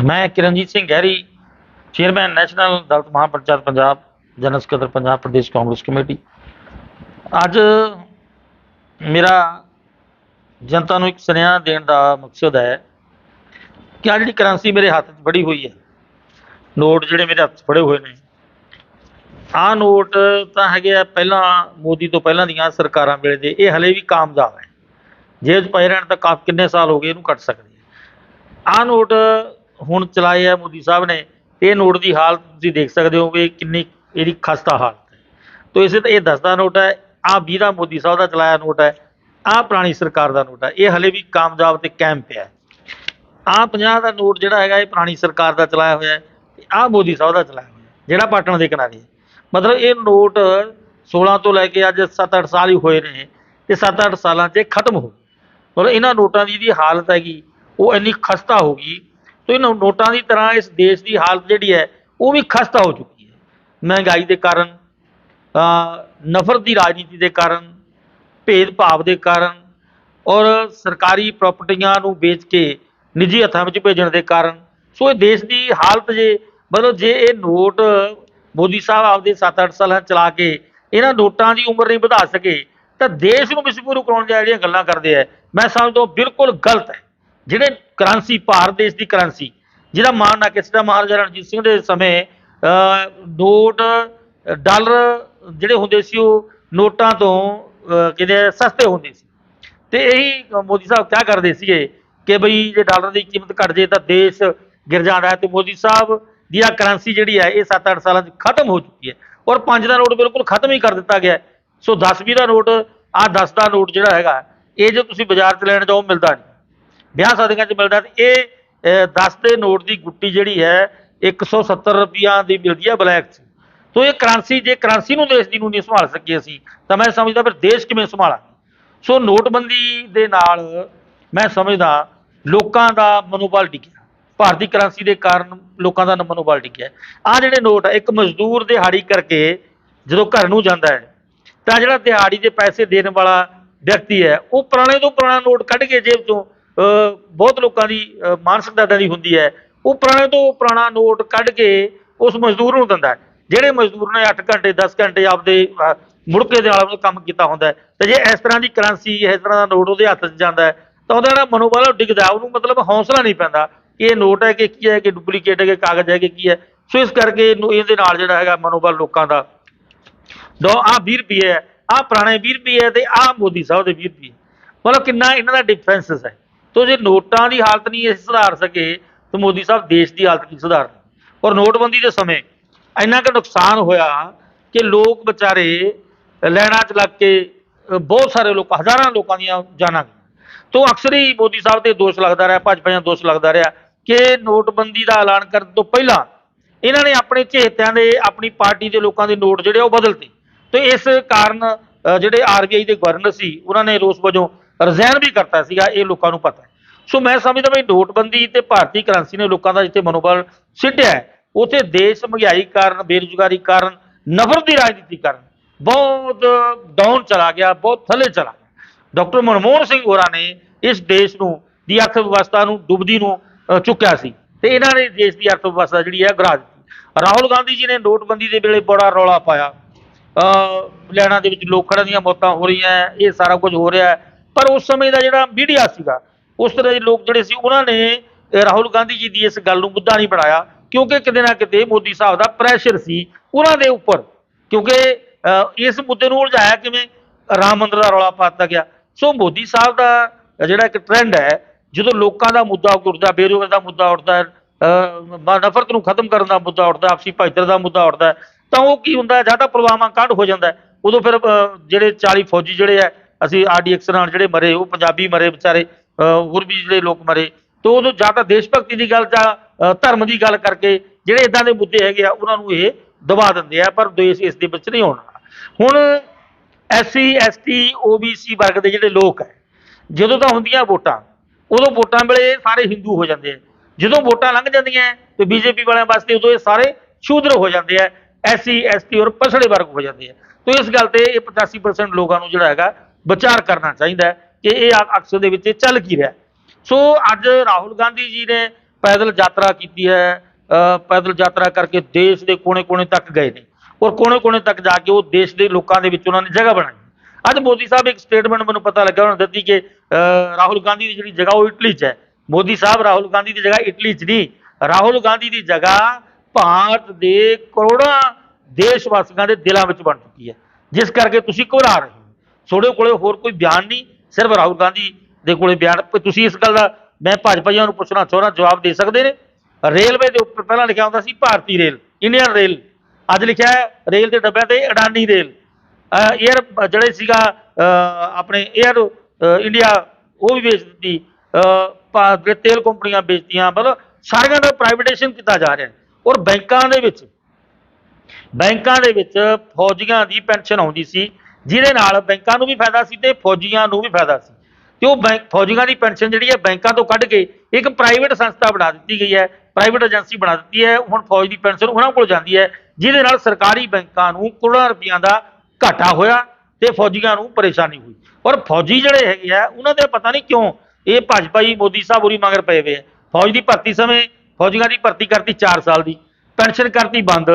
ਮੈਂ Kiranjit Singh Gehri chairman national Dalit Mahapanchayat Punjab, general ਸਕੱਤਰ Punjab Pradesh Congress committee. ਅੱਜ ਮੇਰਾ ਜਨਤਾ ਨੂੰ ਇੱਕ ਸੁਨੇਹਾ ਦੇਣ ਦਾ ਮਕਸਦ ਹੈ ਕਿ ਆ ਜਿਹੜੀ ਕਰੰਸੀ ਮੇਰੇ ਹੱਥ 'ਚ ਫੜੀ ਹੋਈ ਹੈ, ਨੋਟ ਜਿਹੜੇ ਮੇਰੇ ਹੱਥ 'ਚ ਫੜੇ ਹੋਏ ਨੇ, ਆਹ ਨੋਟ ਤਾਂ ਹੈਗੇ ਆ ਪਹਿਲਾਂ, ਮੋਦੀ ਤੋਂ ਪਹਿਲਾਂ ਦੀਆਂ ਸਰਕਾਰਾਂ ਵੇਲੇ ਦੇ, ਇਹ ਹਲੇ ਵੀ ਕਾਮਯਾਬ ਹੈ। ਜੇਲ੍ਹ 'ਚ ਪਏ ਰਹਿਣ ਤਾਂ ਕਾਫੀ ਕਿੰਨੇ ਸਾਲ ਹੋ ਗਏ, ਇਹਨੂੰ ਕੱਟ ਸਕਦੇ ਆ ਆਹ ਨੋਟ ਹੁਣ ਚਲਾਏ ਆ ਮੋਦੀ ਸਾਹਿਬ ਨੇ, ਇਹ ਨੋਟ ਦੀ ਹਾਲਤ ਤੁਸੀਂ ਦੇਖ ਸਕਦੇ ਹੋ ਵੀ ਕਿੰਨੀ ਇਹਦੀ ਖਸਤਾ ਹਾਲਤ ਹੈ। ਤੋ ਇਸੇ ਤਾਂ ਇਹ 10 ਦਾ ਨੋਟ ਹੈ, ਆਹ 20 ਦਾ ਮੋਦੀ ਸਾਹਿਬ ਦਾ ਚਲਾਇਆ ਨੋਟ ਹੈ, ਆਹ ਪੁਰਾਣੀ ਸਰਕਾਰ ਦਾ ਨੋਟ ਹੈ, ਇਹ ਹਲੇ ਵੀ ਕਾਮਯਾਬ ਤੇ ਕਾਇਮ ਪਿਆ ਹੈ। ਆਹ 50 ਦਾ ਨੋਟ ਜਿਹੜਾ ਹੈਗਾ, ਇਹ ਪੁਰਾਣੀ ਸਰਕਾਰ ਦਾ ਚਲਾਇਆ ਹੋਇਆ ਹੈ ਤੇ ਆਹ ਮੋਦੀ ਸਾਹਿਬ ਦਾ ਚਲਾਇਆ ਹੋਇਆ ਜਿਹੜਾ ਪਾਟਣ ਦੇ ਕਿਨਾਰੇ ਮਤਲਬ ਇਹ ਨੋਟ 16 ਤੋਂ ਲੈ ਕੇ ਅੱਜ 7-8 ਸਾਲ ਹੀ ਹੋਏ ਨੇ, ਤੇ 7-8 ਸਾਲਾਂ 'ਚ ਇਹ ਖਤਮ ਹੋ ਗਏ। ਮਤਲਬ ਇਹਨਾਂ ਨੋਟਾਂ ਦੀ ਜਿਹੜੀ ਹਾਲਤ ਹੈਗੀ, ਉਹ ਇੰਨੀ ਖਸਤਾ ਹੋ ਗਈ ਸੋ ਇਹਨਾਂ ਨੋਟਾਂ ਦੀ ਤਰ੍ਹਾਂ ਇਸ ਦੇਸ਼ ਦੀ ਹਾਲਤ ਜਿਹੜੀ ਹੈ, ਉਹ ਵੀ ਖਸਤਾ ਹੋ ਚੁੱਕੀ ਹੈ। ਮਹਿੰਗਾਈ ਦੇ ਕਾਰਨ ਨਫ਼ਰਤ ਦੀ ਰਾਜਨੀਤੀ ਦੇ ਕਾਰਨ, ਭੇਦਭਾਵ ਦੇ ਕਾਰਨ ਔਰ ਸਰਕਾਰੀ ਪ੍ਰਾਪਰਟੀਆਂ ਨੂੰ ਵੇਚ ਕੇ ਨਿੱਜੀ ਹੱਥਾਂ ਵਿੱਚ ਭੇਜਣ ਦੇ ਕਾਰਨ। ਸੋ ਇਹ ਦੇਸ਼ ਦੀ ਹਾਲਤ ਜੇ, ਮਤਲਬ ਜੇ ਇਹ ਨੋਟ ਮੋਦੀ ਸਾਹਿਬ ਆਪਦੇ 7-8 ਸਾਲਾਂ ਚਲਾ ਕੇ ਇਹਨਾਂ ਨੋਟਾਂ ਦੀ ਉਮਰ ਨਹੀਂ ਵਧਾ ਸਕੇ, ਤਾਂ ਦੇਸ਼ ਨੂੰ ਵਿਸ਼ਵਗੁਰੂ ਕਰਾਉਣ ਦੀਆਂ ਜਿਹੜੀਆਂ ਗੱਲਾਂ ਕਰਦੇ ਆ, ਮੈਂ ਸਮਝਦਾ ਬਿਲਕੁਲ ਗਲਤ ਹੈ। ਜਿਹੜੇ ਕਰੰਸੀ ਭਾਰਤ ਦੇਸ਼ ਦੀ ਕਰੰਸੀ ਜਿਹਦਾ ਮਾਣ ਨਾ ਕਿਸੇ ਦਾ ਮਹਾਰਾਜਾ ਰਣਜੀਤ ਸਿੰਘ ਦੇ ਸਮੇਂ ਨੋਟ ਡਾਲਰ ਜਿਹੜੇ ਹੁੰਦੇ ਸੀ ਉਹ ਨੋਟਾਂ ਤੋਂ ਅਹ, ਕਿਤੇ ਸਸਤੇ ਹੁੰਦੇ ਸੀ। ਤੇ ਇਹੀ ਮੋਦੀ ਸਾਹਿਬ ਕਿਆ ਕਰਦੇ ਸੀਗੇ ਕਿ ਬਈ ਜੇ ਡਾਲਰ ਦੀ ਕੀਮਤ ਘਟ ਜੇ ਤਾਂ ਦੇਸ਼ ਗਿਰ ਜਾਂਦਾ ਹੈ। ਤੇ ਮੋਦੀ ਸਾਹਿਬ ਦੀ ਆ ਕਰੰਸੀ ਜਿਹੜੀ ਹੈ ਇਹ 7-8 ਸਾਲਾਂ 'ਚ ਖਤਮ ਹੋ ਚੁੱਕੀ ਹੈ ਔਰ 5 ਦਾ ਨੋਟ ਬਿਲਕੁਲ ਖਤਮ ਹੀ ਕਰ ਦਿੱਤਾ ਗਿਆ ਸੋ 10-20 ਦਾ ਨੋਟ ਆ 10 ਦਾ ਨੋਟ ਜਿਹੜਾ ਹੈਗਾ ਇਹ ਜੋ ਤੁਸੀਂ ਬਾਜ਼ਾਰ 'ਚ ਲੈਣ ਜਾਓ ਮਿਲਦਾ ਨਹੀਂ। ਵਿਆਹ ਸ਼ਾਦੀਆਂ 'ਚ ਮਿਲਦਾ ਤੇ ਇਹ ਅਹ, 10 ਦੇ ਨੋਟ ਦੀ ਗੁੱਟੀ ਜਿਹੜੀ ਹੈ 170 ਰੁਪਈਆ ਦੀ ਮਿਲਦੀ ਹੈ ਬਲੈਕ 'ਚ। ਤੋ ਇਹ ਕਰੰਸੀ ਜੇ ਕਰੰਸੀ ਨੂੰ ਦੇਸ਼ ਦੀ ਨੂੰ ਨਹੀਂ ਸੰਭਾਲ ਸਕੀ ਅਸੀਂ ਤਾਂ ਮੈਂ ਸਮਝਦਾ ਫਿਰ ਦੇਸ਼ ਕਿਵੇਂ ਸੰਭਾਲਾਂਗੇ? ਸੋ ਨੋਟਬੰਦੀ ਦੇ ਨਾਲ ਮੈਂ ਸਮਝਦਾ ਲੋਕਾਂ ਦਾ ਮਨੋਬਲ ਡਿੱਗਿਆ। ਭਾਰਤੀ ਕਰੰਸੀ ਦੇ ਕਾਰਨ ਲੋਕਾਂ ਦਾ ਮਨੋਬਲ ਡਿੱਗਿਆ। ਆ ਜਿਹੜੇ ਨੋਟ ਆ ਇੱਕ ਮਜ਼ਦੂਰ ਦਿਹਾੜੀ ਕਰਕੇ ਜਦੋਂ ਘਰ ਨੂੰ ਜਾਂਦਾ ਹੈ ਤਾਂ ਜਿਹੜਾ ਦਿਹਾੜੀ ਦੇ ਪੈਸੇ ਦੇਣ ਵਾਲਾ ਵਿਅਕਤੀ ਹੈ ਉਹ ਪੁਰਾਣੇ ਤੋਂ ਪੁਰਾਣਾ ਨੋਟ ਕੱਢ ਕੇ ਜੇਬ ਤੋਂ ਬਹੁਤ ਲੋਕਾਂ ਦੀ ਅਹ, ਮਾਨਸਿਕਤਾ ਦੀ ਹੁੰਦੀ ਹੈ। ਉਹ ਪੁਰਾਣੇ ਤੋਂ ਪੁਰਾਣਾ ਨੋਟ ਕੱਢ ਕੇ ਉਸ ਮਜ਼ਦੂਰ ਨੂੰ ਦਿੰਦਾ ਜਿਹੜੇ ਮਜ਼ਦੂਰ ਨੇ 8 ਘੰਟੇ 10 ਘੰਟੇ ਆਪਦੇ ਮੁੜਕੇ ਦੇ ਨਾਲ ਉਹਨੇ ਕੰਮ ਕੀਤਾ ਹੁੰਦਾ ਹੈ। ਤੇ ਜੇ ਇਸ ਤਰ੍ਹਾਂ ਦੀ ਕਰੰਸੀ ਇਸ ਤਰ੍ਹਾਂ ਦਾ ਨੋਟ ਉਹਦੇ ਹੱਥ 'ਚ ਜਾਂਦਾ ਤਾਂ ਉਹਦਾ ਜਿਹੜਾ ਮਨੋਬਲ ਉਹ ਡਿੱਗਦਾ ਉਹਨੂੰ ਮਤਲਬ ਹੌਸਲਾ ਨਹੀਂ ਪੈਂਦਾ ਕਿ ਇਹ ਨੋਟ ਹੈ ਕਿ ਕੀ ਹੈ ਕਿ ਡੁਪਲੀਕੇਟ ਹੈ ਕਿ ਕਾਗਜ਼ ਹੈ ਕਿ ਕੀ ਹੈ। ਸੋ ਇਸ ਕਰਕੇ ਇਹਨੂੰ ਇਹਦੇ ਨਾਲ ਜਿਹੜਾ ਹੈਗਾ ਮਨੋਬਲ ਲੋਕਾਂ ਦਾ। ਦੋ ਆ 20 ਰੁਪਏ ਹੈ। ਆ ਪੁਰਾਣੇ 20 ਰੁਪਏ ਹੈ ਤੇ ਆ ਮੋਦੀ ਸਾਹਿਬ ਦੇ 20 ਰੁਪਏ। ਮਤਲਬ ਕਿੰਨਾ ਇਹਨਾਂ ਦਾ ਡਿਫਰੈਂਸਸ ਹੈ। ਤੋ ਜੇ ਨੋਟਾਂ ਦੀ ਹਾਲਤ ਨਹੀਂ ਇਹ ਸੁਧਾਰ ਸਕੇ ਤਾਂ ਮੋਦੀ ਸਾਹਿਬ ਦੇਸ਼ ਦੀ ਹਾਲਤ ਕੀ ਸੁਧਾਰਨੀ ਔਰ ਨੋਟਬੰਦੀ ਦੇ ਸਮੇਂ ਇੰਨਾ ਕੁ ਨੁਕਸਾਨ ਹੋਇਆ ਕਿ ਲੋਕ ਵਿਚਾਰੇ ਲੈਣਾ ਚ ਲੱਗ ਕੇ ਬਹੁਤ ਸਾਰੇ ਲੋਕ ਹਜ਼ਾਰਾਂ ਲੋਕਾਂ ਦੀਆਂ ਜਾਨਾਂ ਗਈਆਂ। ਤੋ ਅਕਸਰ ਹੀ ਮੋਦੀ ਸਾਹਿਬ ਤੇ ਦੋਸ਼ ਲੱਗਦਾ ਰਿਹਾ ਭਾਜਪਾ ਦਾ ਦੋਸ਼ ਲੱਗਦਾ ਰਿਹਾ ਕਿ ਨੋਟਬੰਦੀ ਦਾ ਐਲਾਨ ਕਰਨ ਤੋਂ ਪਹਿਲਾਂ ਇਹਨਾਂ ਨੇ ਆਪਣੇ ਚੇਤਿਆਂ ਦੇ ਆਪਣੀ ਪਾਰਟੀ ਦੇ ਲੋਕਾਂ ਦੇ ਨੋਟ ਜਿਹੜੇ ਉਹ ਬਦਲਤੇ। ਤੇ ਇਸ ਕਾਰਨ ਅ, ਜਿਹੜੇ ਆਰਬੀਆਈ ਦੇ ਗਵਰਨਰ ਸੀ ਉਹਨਾਂ ਨੇ ਰੋਸ ਵਜੋਂ ਰਿਜ਼ਾਈਨ ਵੀ ਕਰਤਾ ਸੀਗਾ, ਇਹ ਲੋਕਾਂ ਨੂੰ ਪਤਾ ਸੋ ਮੈਂ ਸਮਝਦਾ ਵੀ ਨੋਟਬੰਦੀ ਤੇ ਭਾਰਤੀ ਕਰੰਸੀ ਨੇ ਲੋਕਾਂ ਦਾ ਜਿੱਥੇ ਮਨੋਬਲ ਸਿੱਟਿਆ ਹੈ। ਉਥੇ ਦੇਸ਼ ਮਹਿੰਗਾਈ ਕਾਰਨ, ਬੇਰੁਜ਼ਗਾਰੀ ਕਾਰਨ, ਨਫ਼ਰਤ ਦੀ ਰਾਜਨੀਤੀ ਕਾਰਨ ਬਹੁਤ ਡਾਊਨ ਚਲਾ ਗਿਆ, ਬਹੁਤ ਥੱਲੇ ਚਲਾ ਗਿਆ। ਡਾਕਟਰ ਮਨਮੋਹਨ ਸਿੰਘ ਹੋਰਾਂ ਨੇ ਇਸ ਦੇਸ਼ ਨੂੰ, ਦੀ ਅਰਥ ਵਿਵਸਥਾ ਨੂੰ, ਡੁੱਬਦੀ ਨੂੰ ਚੁੱਕਿਆ ਸੀ ਤੇ ਇਹਨਾਂ ਨੇ ਦੇਸ਼ ਦੀ ਅਰਥ ਵਿਵਸਥਾ ਜਿਹੜੀ ਹੈ ਗਿਰਾ ਦਿੱਤੀ। ਰਾਹੁਲ ਗਾਂਧੀ ਜੀ ਨੇ ਨੋਟਬੰਦੀ ਦੇ ਵੇਲੇ ਬੜਾ ਰੌਲਾ ਪਾਇਆ। ਲੈਣਾ ਦੇ ਵਿੱਚ ਲੋਕਾਂ ਦੀਆਂ ਮੌਤਾਂ ਹੋ ਰਹੀਆਂ, ਇਹ ਸਾਰਾ ਕੁਝ ਹੋ ਰਿਹਾ ਹੈ। ਪਰ ਉਸ ਸਮੇਂ ਦਾ ਜਿਹੜਾ ਮੀਡੀਆ ਸੀਗਾ ਉਸ ਤਰ੍ਹਾਂ ਦੇ ਲੋਕ ਜਿਹੜੇ ਸੀ ਉਹਨਾਂ ਨੇ ਰਾਹੁਲ ਗਾਂਧੀ ਜੀ ਦੀ ਇਸ ਗੱਲ ਨੂੰ ਮੁੱਦਾ ਨਹੀਂ ਬਣਾਇਆ ਕਿਉਂਕਿ ਕਿਤੇ ਨਾ ਕਿਤੇ ਮੋਦੀ ਸਾਹਿਬ ਦਾ ਪ੍ਰੈਸ਼ਰ ਸੀ ਉਹਨਾਂ ਦੇ ਉੱਪਰ। ਕਿਉਂਕਿ ਇਸ ਮੁੱਦੇ ਨੂੰ ਉਲਝਾਇਆ ਕਿਵੇਂ? ਰਾਮ ਮੰਦਰ ਦਾ ਰੌਲਾ ਪਾਤਾ ਗਿਆ। ਸੋ ਮੋਦੀ ਸਾਹਿਬ ਦਾ ਜਿਹੜਾ ਇੱਕ ਟ੍ਰੈਂਡ ਹੈ ਜਦੋਂ ਲੋਕਾਂ ਦਾ ਮੁੱਦਾ ਉੱਠਦਾ ਬੇਰੁਜ਼ਗਾਰੀ ਦਾ ਮੁੱਦਾ ਉੱਠਦਾ ਨਫ਼ਰਤ ਨੂੰ ਖਤਮ ਕਰਨ ਦਾ ਮੁੱਦਾ ਉੱਠਦਾ ਆਪਸੀ ਭਾਈਚਾਰੇ ਦਾ ਮੁੱਦਾ ਉੱਠਦਾ ਤਾਂ ਉਹ ਕੀ ਹੁੰਦਾ? ਹੈ, ਜਾਂ ਤਾਂ ਪੁਲਵਾਮਾ ਕਾਂਡ ਹੋ ਜਾਂਦਾ। ਉਦੋਂ ਫਿਰ ਜਿਹੜੇ 40 ਫੌਜੀ ਜਿਹੜੇ ਆ ਅਸੀਂ ਆਰਡੀਐਕਸ ਨਾਲ ਜਿਹੜੇ ਮਰੇ ਉਹ ਪੰਜਾਬੀ ਮਰੇ ਵਿਚਾਰੇ ਹੋਰ ਵੀ ਜਿਹੜੇ ਲੋਕ ਮਰੇ। ਤੇ ਉਦੋਂ ਜਾਂ ਤਾਂ ਦੇਸ਼ ਭਗਤੀ ਦੀ ਗੱਲ ਜਾਂ ਧਰਮ ਦੀ ਗੱਲ ਕਰਕੇ ਜਿਹੜੇ ਇਦਾਂ ਦੇ ਮੁੱਦੇ ਹੈਗੇ ਆ ਉਹਨਾਂ ਨੂੰ ਇਹ ਦਬਾ ਦਿੰਦੇ ਆ ਪਰ ਦੇਸ਼ ਇਸ ਦੇ ਵਿੱਚ ਨਹੀਂ ਆਉਣਾ ਹੁਣ ਐਸਸੀ ਐਸਟੀ ਓਬੀਸੀ ਵਰਗ ਦੇ ਜਿਹੜੇ ਲੋਕ ਹੈ ਜਦੋਂ ਤਾਂ ਹੁੰਦੀਆਂ ਵੋਟਾਂ ਉਦੋਂ ਵੋਟਾਂ ਵੇਲੇ ਸਾਰੇ ਹਿੰਦੂ ਹੋ ਜਾਂਦੇ ਆ। ਜਦੋਂ ਵੋਟਾਂ ਲੰਘ ਜਾਂਦੀਆਂ ਹੈ, ਤੇ ਬੀਜੇਪੀ ਵਾਲਿਆਂ ਵਾਸਤੇ ਉਦੋਂ ਇਹ ਸਾਰੇ ਸ਼ੂਦਰ ਹੋ ਜਾਂਦੇ ਆ। ਐਸਸੀ ਐਸਟੀ ਔਰ ਪਛੜੇ ਵਰਗ ਹੋ ਜਾਂਦੇ ਆ। ਤੇ ਇਸ ਗੱਲ ਤੇ ਇਹ 85% ਲੋਕਾਂ ਨੂੰ ਜਿਹੜਾ ਹੈਗਾ ਵਿਚਾਰ ਕਰਨਾ ਚਾਹੀਦਾ ਕਿ ਇਹ ਅ- ਅਕਸਰ ਦੇ ਵਿੱਚ ਚੱਲ ਕੀ ਰਿਹਾ ਸੋ ਅੱਜ ਰਾਹੁਲ ਗਾਂਧੀ ਜੀ ਨੇ ਪੈਦਲ ਯਾਤਰਾ ਕੀਤੀ ਹੈ ਪੈਦਲ ਯਾਤਰਾ ਕਰਕੇ ਦੇਸ਼ ਦੇ ਕੋਨੇ-ਕੋਨੇ ਤੱਕ ਗਏ ਨੇ। ਔਰ ਕੋਨੇ-ਕੋਨੇ ਤੱਕ ਜਾ ਕੇ ਉਹ ਦੇਸ਼ ਦੇ ਲੋਕਾਂ ਦੇ ਵਿੱਚ ਉਹਨਾਂ ਨੇ ਜਗ੍ਹਾ ਬਣਾਈ। ਅੱਜ ਮੋਦੀ ਸਾਹਿਬ ਇੱਕ ਸਟੇਟਮੈਂਟ ਮੈਨੂੰ ਪਤਾ ਲੱਗਾ, ਉਹਨਾਂ ਨੇ ਦਿੱਤੀ ਕਿ ਰਾਹੁਲ ਗਾਂਧੀ ਦੀ ਜਿਹੜੀ ਜਗ੍ਹਾ ਉਹ ਇਟਲੀ 'ਚ ਹੈ। ਮੋਦੀ ਸਾਹਿਬ ਰਾਹੁਲ ਗਾਂਧੀ ਦੀ ਜਗ੍ਹਾ ਇਟਲੀ 'ਚ ਨਹੀਂ। ਰਾਹੁਲ ਗਾਂਧੀ ਦੀ ਜਗ੍ਹਾ ਭਾਰਤ ਦੇ ਕਰੋੜਾਂ ਦੇਸ਼ ਵਾਸੀਆਂ ਦੇ ਦਿਲਾਂ ਵਿੱਚ ਬਣ ਚੁੱਕੀ ਹੈ। ਜਿਸ ਕਰਕੇ ਤੁਸੀਂ ਘਬਰਾ ਰਹੇ ਹੋ। ਤੁਹਾਡੇ ਕੋਲੇ ਹੋਰ ਕੋਈ ਬਿਆਨ ਨਹੀਂ ਸਿਰਫ ਰਾਹੁਲ ਗਾਂਧੀ ਦੇ ਕੋਲੇ ਬਿਆਨ। ਤੁਸੀਂ ਇਸ ਗੱਲ ਦਾ ਮੈਂ ਭਾਜਪਾਈਆਂ ਨੂੰ ਪੁੱਛਣਾ ਚਾਹੁੰਦਾ ਜਵਾਬ ਦੇ ਸਕਦੇ ਨੇ? ਰੇਲਵੇ ਦੇ ਉੱਪਰ ਪਹਿਲਾਂ ਲਿਖਿਆ ਹੁੰਦਾ ਸੀ ਭਾਰਤੀ ਰੇਲ ਇੰਡੀਅਨ ਰੇਲ। ਅੱਜ ਲਿਖਿਆ ਹੈ ਰੇਲ ਦੇ ਡੱਬਿਆਂ ਤੇ ਅਡਾਨੀ ਰੇਲ। 에ਅਰ ਜਿਹੜੇ ਸੀਗਾ ਆਪਣੇ 에ਅਰ ਇੰਡੀਆ ਉਹ ਵੀ ਵੇਚ ਦਿੱਤੀ। ਅਹ, ਤੇਲ ਕੰਪਨੀਆਂ ਵੇਚਦੀਆਂ ਮਤਲਬ ਸਾਰਿਆਂ ਦਾ ਪ੍ਰਾਈਵੇਟਾਈਜੇਸ਼ਨ ਕੀਤਾ ਜਾ ਰਿਹਾ ਔਰ ਬੈਂਕਾਂ ਦੇ ਵਿੱਚ ਬੈਂਕਾਂ ਦੇ ਵਿੱਚ ਫੌਜੀਆਂ ਦੀ ਪੈਨਸ਼ਨ ਆਉਂਦੀ ਸੀ। ਜਿਹਦੇ ਨਾਲ ਬੈਂਕਾਂ ਨੂੰ ਵੀ ਫਾਇਦਾ ਸੀ ਤੇ ਫੌਜੀਆਂ ਨੂੰ ਵੀ ਫਾਇਦਾ ਸੀ। ਤੇ ਉਹ ਬੈਂਕ ਫੌਜੀਆਂ ਦੀ ਪੈਨਸ਼ਨ ਜਿਹੜੀ ਹੈ ਬੈਂਕਾਂ ਤੋਂ ਕੱਢ ਕੇ ਇੱਕ ਪ੍ਰਾਈਵੇਟ ਸੰਸਥਾ ਬਣਾ ਦਿੱਤੀ ਗਈ ਹੈ, ਪ੍ਰਾਈਵੇਟ ਏਜੰਸੀ ਬਣਾ ਦਿੱਤੀ ਹੈ, ਹੁਣ ਫੌਜ ਦੀ ਪੈਨਸ਼ਨ ਉਹਨਾਂ ਕੋਲ ਜਾਂਦੀ ਹੈ, ਜਿਹਦੇ ਨਾਲ ਸਰਕਾਰੀ ਬੈਂਕਾਂ ਨੂੰ ਕਰੋੜਾਂ ਰੁਪਈਆਂ ਦਾ ਘਾਟਾ ਹੋਇਆ ਤੇ ਫੌਜੀਆਂ ਨੂੰ ਪਰੇਸ਼ਾਨੀ ਹੋਈ। ਔਰ ਫੌਜੀ ਜਿਹੜੇ ਹੈਗੇ ਆ, ਉਹਨਾਂ ਦੇ ਪਤਾ ਨਹੀਂ ਕਿਉਂ ਇਹ ਭਾਜਪਾ ਹੀ ਮੋਦੀ ਸਾਹਿਬ ਉਰੀ ਮਗਰ ਪਏ ਹੋਏ ਆ। ਫੌਜ ਦੀ ਭਰਤੀ ਸਮੇਂ ਫੌਜੀਆਂ ਦੀ ਭਰਤੀ ਕਰਤੀ 4 ਸਾਲ ਦੀ, ਪੈਨਸ਼ਨ ਕਰਤੀ ਬੰਦ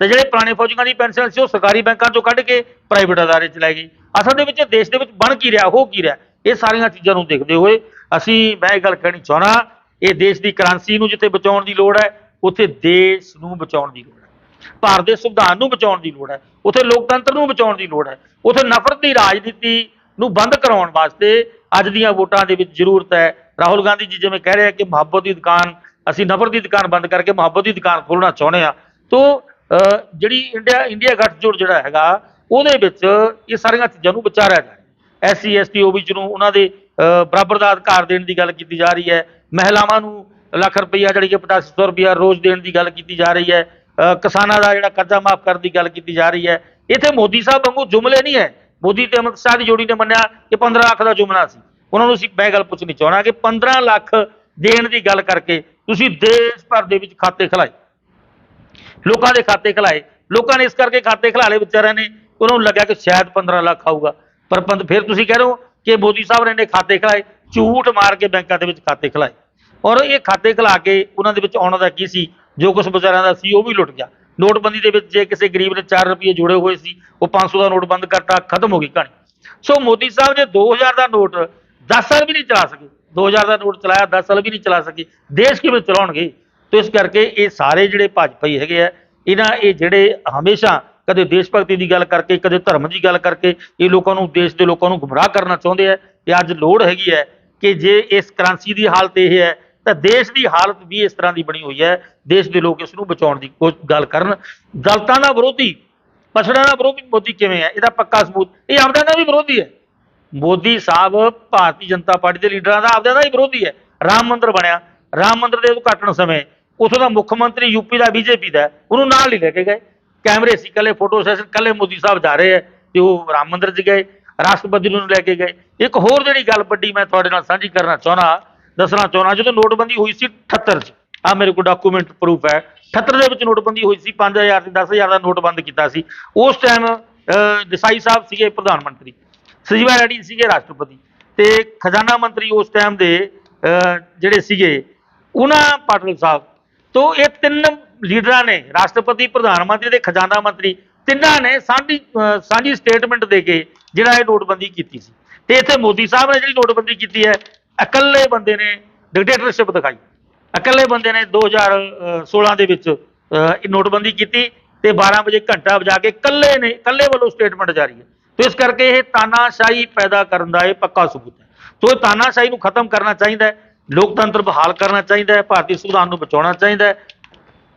ਤੇ ਜਿਹੜੇ ਪੁਰਾਣੇ ਫੌਜੀਆਂ ਦੀ ਪੈਨਸ਼ਨ ਸੀ, ਉਹ ਸਰਕਾਰੀ ਬੈਂਕਾਂ ਚੋਂ ਕੱਢ ਕੇ ਪ੍ਰਾਈਵੇਟ ਅਦਾਰੇ ਚ ਲੈ ਗਈ। ਅਸਲ ਦੇ ਵਿੱਚ ਦੇਸ਼ ਦੇ ਵਿੱਚ ਬਣ ਕੀ ਰਿਹਾ, ਹੋ ਕੀ ਰਿਹਾ, ਇਹ ਸਾਰੀਆਂ ਚੀਜ਼ਾਂ ਨੂੰ ਦੇਖਦੇ ਹੋਏ ਅਸੀਂ ਮੈਂ ਇਹ ਗੱਲ ਕਹਿਣੀ ਚਾਹਣਾ ਇਹ ਦੇਸ਼ ਦੀ ਕਰੰਸੀ ਨੂੰ ਜਿੱਥੇ ਬਚਾਉਣ ਦੀ ਲੋੜ ਹੈ, ਉੱਥੇ ਦੇਸ਼ ਨੂੰ ਬਚਾਉਣ ਦੀ ਲੋੜ ਹੈ। ਭਾਰਤ ਦੇ ਸੰਵਿਧਾਨ ਨੂੰ ਬਚਾਉਣ ਦੀ ਲੋੜ ਹੈ, ਉੱਥੇ ਲੋਕਤੰਤਰ ਨੂੰ ਬਚਾਉਣ ਦੀ ਲੋੜ ਹੈ, ਉੱਥੇ ਨਫ਼ਰਤ ਦੀ ਰਾਜਨੀਤੀ ਨੂੰ ਬੰਦ ਕਰਾਉਣ ਵਾਸਤੇ ਅੱਜ ਦੀਆਂ ਵੋਟਾਂ ਦੇ ਵਿੱਚ ਜ਼ਰੂਰਤ ਹੈ। ਰਾਹੁਲ ਗਾਂਧੀ ਜੀ ਜਿਵੇਂ ਕਹਿ ਰਹੇ ਆ ਕਿ ਮੁਹੱਬਤ ਦੀ ਦੁਕਾਨ, ਅਸੀਂ ਨਫ਼ਰਤ ਦੀ ਦੁਕਾਨ ਬੰਦ ਕਰਕੇ ਮੁਹੱਬਤ ਦੀ ਦੁਕਾਨ ਖੋਲਣਾ ਚਾਹੁੰਦੇ ਆ ਤੋਂ ਜਿਹੜੀ ਇੰਡੀਆ ਇੰਡੀਆ ਗੱਠਜੋੜ ਜਿਹੜਾ ਹੈਗਾ, ਉਹਦੇ ਵਿੱਚ ਇਹ ਸਾਰੀਆਂ ਚੀਜ਼ਾਂ ਨੂੰ ਵਿਚਾਰਿਆ ਜਾ ਰਿਹਾ। ਐਸਸੀ, ਐਸਟੀ ਓਬੀਸੀ ਨੂੰ ਉਹਨਾਂ ਦੇ ਬਰਾਬਰ ਦਾ ਅਧਿਕਾਰ ਦੇਣ ਦੀ ਗੱਲ ਕੀਤੀ ਜਾ ਰਹੀ ਹੈ। ਮਹਿਲਾਵਾਂ ਨੂੰ ਲੱਖ ਰੁਪਈਆ ਜਿਹੜੀ ਕਿ 8500 ਰੁਪਈਆ ਰੋਜ਼ ਦੇਣ ਦੀ ਗੱਲ ਕੀਤੀ ਜਾ ਰਹੀ ਹੈ। ਕਿਸਾਨਾਂ ਦਾ ਜਿਹੜਾ ਕਰਜ਼ਾ ਮਾਫ ਕਰਨ ਦੀ ਗੱਲ ਕੀਤੀ ਜਾ ਰਹੀ ਹੈ। ਇੱਥੇ ਮੋਦੀ ਸਾਹਿਬ ਵਾਂਗੂ ਜੁਮਲੇ ਨਹੀਂ ਹੈ। ਮੋਦੀ ਤੇ ਅਮਿਤ ਸ਼ਾਹ ਦੀ ਜੋੜੀ ਨੇ ਮੰਨਿਆ ਕਿ 15 ਲੱਖ ਦਾ ਜੁਮਲਾ ਸੀ। ਉਹਨਾਂ ਨੂੰ ਅਸੀਂ ਮੈਂ ਗੱਲ ਪੁੱਛਣੀ ਚਾਹਣਾ ਕਿ 15 ਲੱਖ ਦੇਣ ਦੀ ਗੱਲ ਕਰਕੇ ਤੁਸੀਂ ਦੇਸ਼ ਭਰ ਦੇ ਵਿੱਚ ਖਾਤੇ ਖਲਾਏ। ਲੋਕਾਂ ਦੇ ਖਾਤੇ ਖਲਾਏ। ਲੋਕਾਂ ਨੇ ਇਸ ਕਰਕੇ ਖਾਤੇ ਖਲਾ ਲਏ ਵਿਚਾਰਿਆਂ ਨੇ ਉਹਨਾਂ ਨੂੰ ਲੱਗਿਆ ਕਿ ਸ਼ਾਇਦ 15 ਲੱਖ ਆਊਗਾ। ਪਰ ਪੰਦ ਫਿਰ ਤੁਸੀਂ ਕਹਿ ਰਹੇ ਹੋ ਕਿ ਮੋਦੀ ਸਾਹਿਬ ਨੇ ਇਹਨੇ ਖਾਤੇ ਖਲਾਏ, ਝੂਠ ਮਾਰ ਕੇ ਬੈਂਕਾਂ ਦੇ ਵਿੱਚ ਖਾਤੇ ਖਲਾਏ। ਔਰ ਇਹ ਖਾਤੇ ਖਲਾ ਕੇ ਉਹਨਾਂ ਦੇ ਵਿੱਚ ਆਉਣ ਦਾ ਕੀ ਸੀ? ਜੋ ਕੁਝ ਵਿਚਾਰਿਆਂ ਦਾ ਸੀ ਉਹ ਵੀ ਲੁੱਟ ਗਿਆ। ਨੋਟਬੰਦੀ ਦੇ ਵਿੱਚ ਜੇ ਕਿਸੇ ਗਰੀਬ ਨੇ 4 ਰੁਪਏ ਜੁੜੇ ਹੋਏ ਸੀ, ਉਹ 500 ਦਾ ਨੋਟ ਬੰਦ ਕਰਤਾ, ਖਤਮ ਹੋ ਗਈ ਕਹਾਣੀ। ਸੋ ਮੋਦੀ ਸਾਹਿਬ ਨੇ 2000 ਦਾ ਨੋਟ 10 ਸਾਲ ਵੀ ਨਹੀਂ ਚਲਾ ਸਕੇ। 2000 ਦਾ ਨੋਟ ਚਲਾਇਆ 10 ਸਾਲ ਵੀ ਨਹੀਂ ਚਲਾ ਸਕੇ। ਦੇਸ਼ ਕਿਵੇਂ ਚਲਾਉਣਗੇ? ਤੋ ਇਸ ਕਰਕੇ ਇਹ ਸਾਰੇ ਜਿਹੜੇ ਭਾਜਪਾਈ ਹੈਗੇ ਆ, ਇਹਨਾਂ ਇਹ ਜਿਹੜੇ ਹਮੇਸ਼ਾ ਕਦੇ ਦੇਸ਼ ਭਗਤੀ ਦੀ ਗੱਲ ਕਰਕੇ, ਕਦੇ ਧਰਮ ਦੀ ਗੱਲ ਕਰਕੇ, ਇਹ ਲੋਕਾਂ ਨੂੰ, ਦੇਸ਼ ਦੇ ਲੋਕਾਂ ਨੂੰ ਗੁੰਮਰਾਹ ਕਰਨਾ ਚਾਹੁੰਦੇ ਆ ਤੇ ਅੱਜ ਲੋੜ ਹੈਗੀ ਹੈ ਕਿ ਜੇ ਇਸ ਕਰੰਸੀ ਦੀ ਹਾਲਤ ਇਹ ਹੈ, ਤਾਂ ਦੇਸ਼ ਦੀ ਹਾਲਤ ਵੀ ਇਸ ਤਰ੍ਹਾਂ ਦੀ ਬਣੀ ਹੋਈ ਹੈ, ਦੇਸ਼ ਦੇ ਲੋਕ ਇਸ ਨੂੰ ਬਚਾਉਣ ਦੀ ਕੋਸ਼ ਗੱਲ ਕਰਨ। ਦਲਤਾਂ ਦਾ ਵਿਰੋਧੀ, ਪਛੜਾਂ ਦਾ ਵਿਰੋਧੀ ਮੋਦੀ ਕਿਵੇਂ ਹੈ? ਇਹਦਾ ਪੱਕਾ ਸਬੂਤ, ਇਹ ਆਪਦਾ ਦਾ ਵੀ ਵਿਰੋਧੀ ਹੈ। ਮੋਦੀ ਸਾਹਿਬ ਭਾਰਤੀ ਜਨਤਾ ਪਾਰਟੀ ਦੇ ਲੀਡਰਾਂ ਦਾ ਆਪਦਾ ਦਾ ਹੀ ਵਿਰੋਧੀ ਹੈ। ਰਾਮ ਮੰਦਿਰ ਬਣਿਆ, ਰਾਮ ਮੰਦਿਰ ਦੇ ਉਦਘਾਟਨ ਸਮੇਂ ਉੱਥੋਂ ਦਾ ਮੁੱਖ ਮੰਤਰੀ ਯੂਪੀ ਦਾ, ਬੀਜੇਪੀ ਦਾ ਉਹਨੂੰ ਨਾਲ ਹੀ ਲੈ ਕੇ ਗਏ। ਕੈਮਰੇ ਸੀ ਕੱਲੇ ਫੋਟੋ ਸੈਸ਼ਨ ਕੱਲੇ ਮੋਦੀ ਸਾਹਿਬ ਜਾ ਰਹੇ ਹੈ ਤੇ ਉਹ ਰਾਮ ਮੰਦਿਰ 'ਚ ਗਏ, ਰਾਸ਼ਟਰਪਤੀ ਨੂੰ ਲੈ ਕੇ ਗਏ। ਇੱਕ ਹੋਰ ਜਿਹੜੀ ਗੱਲ ਵੱਡੀ ਮੈਂ ਤੁਹਾਡੇ ਨਾਲ ਸਾਂਝੀ ਕਰਨਾ ਚਾਹੁੰਦਾ, ਦੱਸਣਾ ਚਾਹੁੰਦਾ, ਜਦੋਂ ਨੋਟਬੰਦੀ ਹੋਈ ਸੀ 78 'ਚ ਆ ਮੇਰੇ ਕੋਲ ਡਾਕੂਮੈਂਟ ਪ੍ਰੂਫ ਹੈ 78 ਦੇ ਵਿੱਚ ਨੋਟਬੰਦੀ ਹੋਈ ਸੀ 5000 ਤੇ 10000 ਦਾ ਨੋਟ ਬੰਦ ਕੀਤਾ ਸੀ। ਉਸ ਟਾਈਮ ਦੇਸਾਈ ਸਾਹਿਬ ਸੀਗੇ ਪ੍ਰਧਾਨ ਮੰਤਰੀ, ਸੰਜੀਵਾ ਰੈਡੀ ਸੀਗੇ ਰਾਸ਼ਟਰਪਤੀ, ਤੇ ਖਜ਼ਾਨਾ ਮੰਤਰੀ ਉਸ ਟਾਈਮ ਦੇ ਜਿਹੜੇ ਸੀਗੇ, ਉਹਨਾਂ, ਪਾਟਲ ਸਾਹਿਬ ਤੋਂ ਇਹ ਤਿੰਨ ਲੀਡਰਾਂ ਨੇ, ਰਾਸ਼ਟਰਪਤੀ, ਪ੍ਰਧਾਨ ਮੰਤਰੀ ਤੇ ਖਜ਼ਾਨਾ ਮੰਤਰੀ, ਤਿੰਨਾਂ ਨੇ ਸਾਂਝੀ ਸਾਂਝੀ ਸਟੇਟਮੈਂਟ ਦੇ ਕੇ ਜਿਹੜਾ ਇਹ ਨੋਟਬੰਦੀ ਕੀਤੀ ਸੀ। ਤੇ ਇੱਥੇ ਮੋਦੀ ਸਾਹਿਬ ਨੇ ਜਿਹੜੀ ਨੋਟਬੰਦੀ ਕੀਤੀ ਹੈ, ਇਕੱਲੇ ਬੰਦੇ ਨੇ ਡਿਕਟੇਟਰਸ਼ਿਪ ਦਿਖਾਈ। ਇਕੱਲੇ ਬੰਦੇ ਨੇ 2016 ਦੇ ਵਿੱਚ ਇਹ ਨੋਟਬੰਦੀ ਕੀਤੀ ਤੇ 12 ਵਜੇ ਘੰਟਾ ਵਜਾ ਕੇ ਇਕੱਲੇ ਨੇ, ਇਕੱਲੇ ਵੱਲੋਂ ਸਟੇਟਮੈਂਟ ਜਾਰੀ ਹੈ। ਤੇ ਇਸ ਕਰਕੇ ਇਹ ਤਾਨਾਸ਼ਾਹੀ ਪੈਦਾ ਕਰਨ ਦਾ ਇਹ ਪੱਕਾ ਸਬੂਤ ਹੈ। ਸੋ ਇਹ ਤਾਨਾਸ਼ਾਹੀ ਨੂੰ ਖਤਮ ਕਰਨਾ ਚਾਹੀਦਾ ਹੈ। ਲੋਕਤੰਤਰ ਬਹਾਲ ਕਰਨਾ ਚਾਹੀਦਾ ਹੈ, ਭਾਰਤੀ ਸੰਵਿਧਾਨ ਨੂੰ ਬਚਾਉਣਾ ਚਾਹੀਦਾ ਹੈ।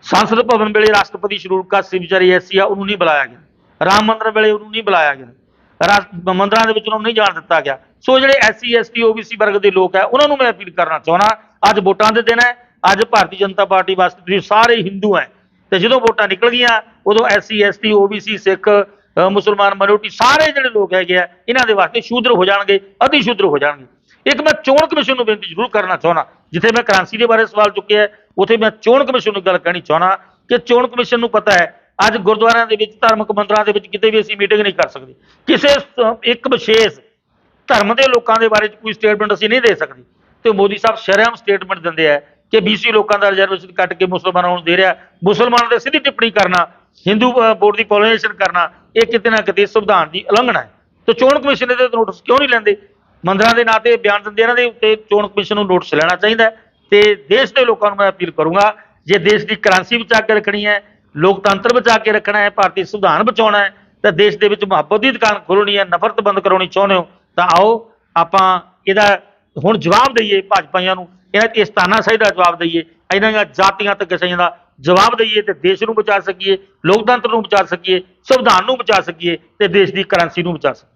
ਸੰਸਦ ਭਵਨ ਵੇਲੇ ਰਾਸ਼ਟਰਪਤੀ ਸ਼ਰੂਰ ਕਾ ਸੀ ਵਿਚਾਰੀ ਐਸੀ ਆ, ਉਹਨੂੰ ਨਹੀਂ ਬੁਲਾਇਆ ਗਿਆ। ਰਾਮ ਮੰਦਰ ਵੇਲੇ ਉਹਨੂੰ ਨਹੀਂ ਬੁਲਾਇਆ ਗਿਆ। ਰਾਸ- ਮੰਦਿਰਾਂ ਦੇ ਵਿੱਚ ਉਹਨੂੰ ਨਹੀਂ ਜਾਣ ਦਿੱਤਾ ਗਿਆ। ਸੋ ਜਿਹੜੇ ਐਸਸੀ, ਐਸਟੀ, ਓਬੀਸੀ ਵਰਗ ਦੇ ਲੋਕ ਹੈ ਉਹਨਾਂ ਨੂੰ ਮੈਂ ਅਪੀਲ ਕਰਨਾ ਚਾਹੁੰਦਾ, ਅੱਜ ਵੋਟਾਂ ਦੇ ਦਿਨ ਹੈ, ਅੱਜ ਭਾਰਤੀ ਜਨਤਾ ਪਾਰਟੀ ਵਾਸਤੇ ਤੁਸੀਂ ਸਾਰੇ ਹਿੰਦੂ ਹੈ। ਤੇ ਜਦੋਂ ਵੋਟਾਂ ਨਿਕਲ ਗਈਆਂ ਉਦੋਂ ਐਸਸੀ, ਐਸਟੀ, ਓਬੀਸੀ, ਸਿੱਖ ਮੁਸਲਮਾਨ ਮਿਨੋਰਟੀ ਸਾਰੇ ਜਿਹੜੇ ਲੋਕ ਹੈਗੇ ਆ, ਇਹਨਾਂ ਦੇ ਵਾਸਤੇ ਸ਼ੂਦਰ ਹੋ ਜਾਣਗੇ ਅਧਿ ਸ਼ੂਦਰ ਹੋ ਜਾਣਗੇ। ਇੱਕ ਮੈਂ ਚੋਣ ਕਮਿਸ਼ਨ ਨੂੰ ਬੇਨਤੀ ਜ਼ਰੂਰ ਕਰਨਾ ਚਾਹੁੰਦਾ। ਜਿੱਥੇ ਮੈਂ ਕ੍ਰਾਂਤੀ ਦੇ ਬਾਰੇ ਸਵਾਲ ਚੁੱਕਿਆ ਹੈ, ਉੱਥੇ ਮੈਂ ਚੋਣ ਕਮਿਸ਼ਨ ਨੂੰ ਗੱਲ ਕਹਿਣੀ ਚਾਹੁੰਦਾ ਕਿ ਚੋਣ ਕਮਿਸ਼ਨ ਨੂੰ ਪਤਾ ਹੈ ਅੱਜ ਗੁਰਦੁਆਰਿਆਂ ਦੇ ਵਿੱਚ ਧਾਰਮਿਕ ਮੰਦਰਾਂ ਦੇ ਵਿੱਚ ਕਿਤੇ ਵੀ ਅਸੀਂ ਮੀਟਿੰਗ ਨਹੀਂ ਕਰ ਸਕਦੇ। ਕਿਸੇ ਇੱਕ ਵਿਸ਼ੇਸ਼ ਧਰਮ ਦੇ ਲੋਕਾਂ ਦੇ ਬਾਰੇ 'ਚ ਕੋਈ ਸਟੇਟਮੈਂਟ ਅਸੀਂ ਨਹੀਂ ਦੇ ਸਕਦੇ। ਤੇ ਮੋਦੀ ਸਾਹਿਬ ਸ਼ਰਮ ਸਟੇਟਮੈਂਟ ਦਿੰਦੇ ਆ ਕਿ ਬੀਸੀ ਲੋਕਾਂ ਦਾ ਰਿਜ਼ਰਵੇਸ਼ਨ ਕੱਟ ਕੇ ਮੁਸਲਮਾਨਾਂ ਨੂੰ ਦੇ ਰਿਹਾ ਮੁਸਲਮਾਨਾਂ ਦੇ ਸਿੱਧੀ ਟਿੱਪਣੀ ਕਰਨਾ ਹਿੰਦੂ ਬੋਰਡ ਦੀ ਕੋਲੋਨਾਈਜੇਸ਼ਨ ਕਰਨਾ ਇਹ ਕਿਤੇ ਨਾ ਕਿਤੇ ਸੰਵਿਧਾਨ ਦੀ ਉਲੰਘਣਾ ਹੈ। ਤੇ ਚੋਣ ਕਮਿਸ਼ਨ ਇਹਦੇ ਨੋਟਿਸ ਕਿਉਂ ਨਹੀਂ ਲੈਂਦੇ? ਮੰਦਰਾਂ ਦੇ ਨਾਂ ਤੇ ਬਿਆਨ ਦਿੰਦੇ ਇਹਨਾਂ ਦੇ ਉੱਤੇ ਚੋਣ ਕਮਿਸ਼ਨ ਨੂੰ ਨੋਟਿਸ ਲੈਣਾ ਚਾਹੀਦਾ ਹੈ ਤੇ ਦੇਸ਼ ਦੇ ਲੋਕਾਂ ਨੂੰ ਮੈਂ ਅਪੀਲ ਕਰੂੰਗਾ, ਜੇ ਦੇਸ਼ ਦੀ ਕਰੰਸੀ ਬਚਾ ਕੇ ਰੱਖਣੀ ਹੈ, ਲੋਕਤੰਤਰ ਬਚਾ ਕੇ ਰੱਖਣਾ ਹੈ, ਭਾਰਤੀ ਸੰਵਿਧਾਨ ਬਚਾਉਣਾ ਹੈ, ਤਾਂ ਦੇਸ਼ ਦੇ ਵਿੱਚ ਮੁਹੱਬਤ ਦੀ ਦੁਕਾਨ ਖੋਲਣੀ ਹੈ, ਨਫ਼ਰਤ ਬੰਦ ਕਰਾਉਣੀ ਚਾਹੁੰਦੇ ਹੋ, ਤਾਂ ਆਓ ਆਪਾਂ ਇਹਦਾ ਹੁਣ ਜਵਾਬ ਦਈਏ ਭਾਜਪਾਈਆਂ ਨੂੰ, ਇਹਨਾਂ ਇਸ ਤਾਨਾਸ਼ਾਹੀ ਦਾ ਜਵਾਬ ਦਈਏ, ਇਹਨਾਂ ਦੀਆਂ ਜਾਤੀਆਂ ਤੇ ਕਿਸਾਈਆਂ ਦਾ ਜਵਾਬ ਦਈਏ ਤੇ ਦੇਸ਼ ਨੂੰ ਬਚਾ ਸਕੀਏ, ਲੋਕਤੰਤਰ ਨੂੰ ਬਚਾ ਸਕੀਏ, ਸੰਵਿਧਾਨ ਨੂੰ ਬਚਾ ਸਕੀਏ ਤੇ ਦੇਸ਼ ਦੀ ਕਰੰਸੀ ਨੂੰ ਬਚਾ ਸਕੀਏ।